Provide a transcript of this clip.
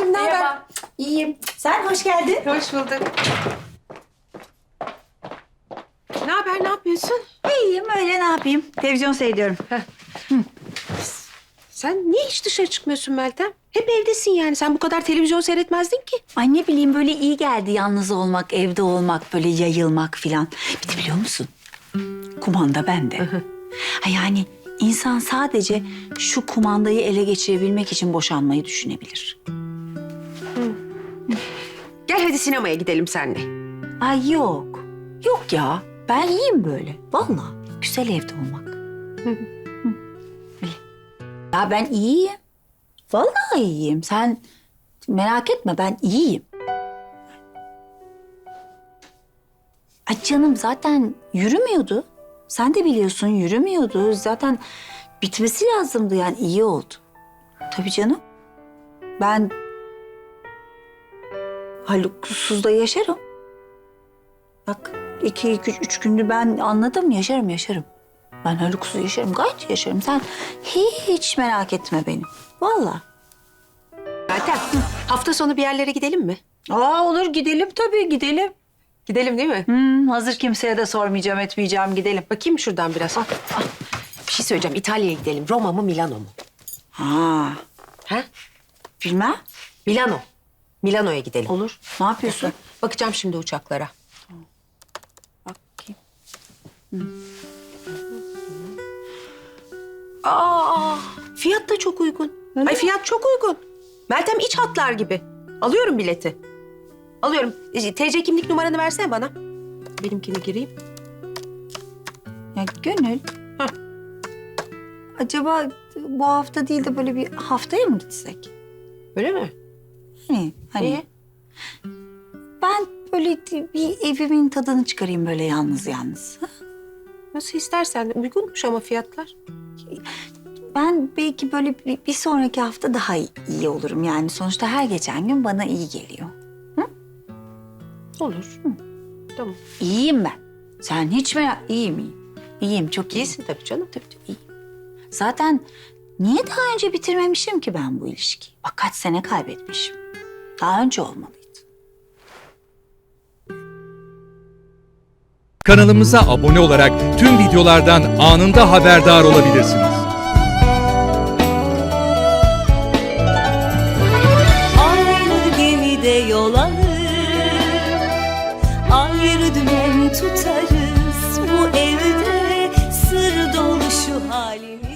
Meltemciğim, ne haber? Merhaba. İyiyim. Sen hoş geldin. Hoş bulduk. Ne haber, ne yapıyorsun? İyiyim öyle ne yapayım? Televizyon seyrediyorum. Sen niye hiç dışarı çıkmıyorsun Meltem? Hep evdesin yani. Sen bu kadar televizyon seyretmezdin ki. Ay ne bileyim böyle iyi geldi yalnız olmak, evde olmak, böyle yayılmak filan. Bir de biliyor musun? Kumanda bende. ha yani insan sadece şu kumandayı ele geçirebilmek için boşanmayı düşünebilir. Gel hadi sinemaya gidelim seninle. Ay yok. Yok ya. Ben iyiyim böyle. Vallahi güzel evde olmak. Hı. Öyle. Ya ben iyiyim. Vallahi iyiyim. Sen merak etme ben iyiyim. Ay canım zaten yürümüyordu. Sen de biliyorsun yürümüyordu. Zaten bitmesi lazımdı yani iyi oldu. Tabii canım. Ben Haluk'suz da yaşarım. Bak iki, iki, üç gündür ben anladım yaşarım yaşarım. Ben Haluk'suz yaşarım gayet yaşarım. Sen hiç merak etme beni. Vallahi. Meltem, hafta sonu bir yerlere gidelim mi? Aa olur gidelim tabii gidelim. Gidelim değil mi? Hmm, hazır kimseye de sormayacağım etmeyeceğim gidelim. Bakayım şuradan biraz. Ah, Bir şey söyleyeceğim. İtalya'ya gidelim. Roma mı, Milano mu? Ha Ha? bilmem. Milano. Milano'ya gidelim. Olur. Ne yapıyorsun? Bakacağım şimdi uçaklara. Bakayım. Aa, fiyat da çok uygun. Ay fiyat çok uygun. Meltem iç hatlar gibi. Alıyorum bileti. Alıyorum. E, TC kimlik numaranı versene bana. Benimkini gireyim. Ya Gönül. Hah. Acaba bu hafta değil de böyle bir haftaya mı gitsek? Öyle mi? Hani, hani Niye? ben böyle bir evimin tadını çıkarayım böyle yalnız yalnız. ha? Nasıl istersen. Uygunmuş ama fiyatlar. Ben belki böyle bir, bir sonraki hafta daha iyi olurum. Yani sonuçta her geçen gün bana iyi geliyor. Olur. Tamam. İyiyim ben. Sen hiç merak... İyiyim iyiyim. İyiyim çok iyiyim. İyisin tabii canım. Tabii tabii iyiyim. Zaten niye daha önce bitirmemişim ki ben bu ilişkiyi? Bak kaç sene kaybetmişim. Daha önce olmalıydı. Kanalımıza abone olarak tüm videolardan anında haberdar olabilirsiniz. Aynı gemide yol alır tutarız Bu evde sır dolu şu halimiz